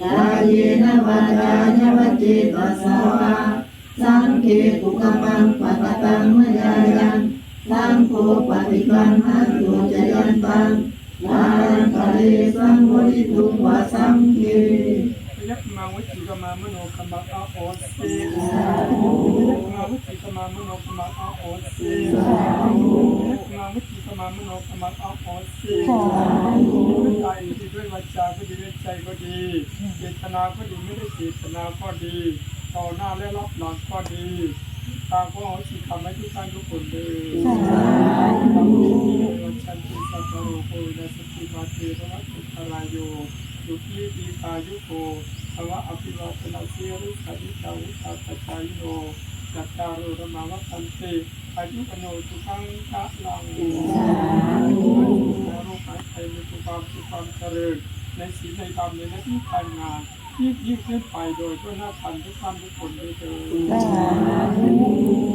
กายนวาจายวจิตตัสสวะสังเกตุกมังปะกตังมยายันสังโฆปฏิปันหันตุจยันตังวารังกะเลสังวริตุงวาสังเกยักมาวิจิกมามโนกรรมอาโอสียักมาวิจิกมามโนกรรมอาโอสียักมาวิจิกมามโนกรรมอาโอสีด้วยใจที่ด้วยวาจา ก็ดีด้วยใจก็ดีเจตนาก็ดีไม่ได้เจตนาก็ดีต่อหน้าและรับหลังก็ดีตามก็เอาสิคำให้ทุกท่านทุกคนเลยตามที่มีวันชันติสัพพะโรโควินาสติมาเทระวัตถุทารายโยสุขีตีกายุโกภวะอภิวาทนาเสียรุขัดิตาวุตาตชายโยจัตตารุธรรมวัฏันติอายุปโนสุขังชะลังสาธุโรคหายใจมีสุขภาพสุขความเจริญ ในศีลในธรรมในหน้าที่การงานยิ่งยิ่งขึ้นไปโดยทั่วหน้าทันทุกท่านทุกคนด้วยเถิด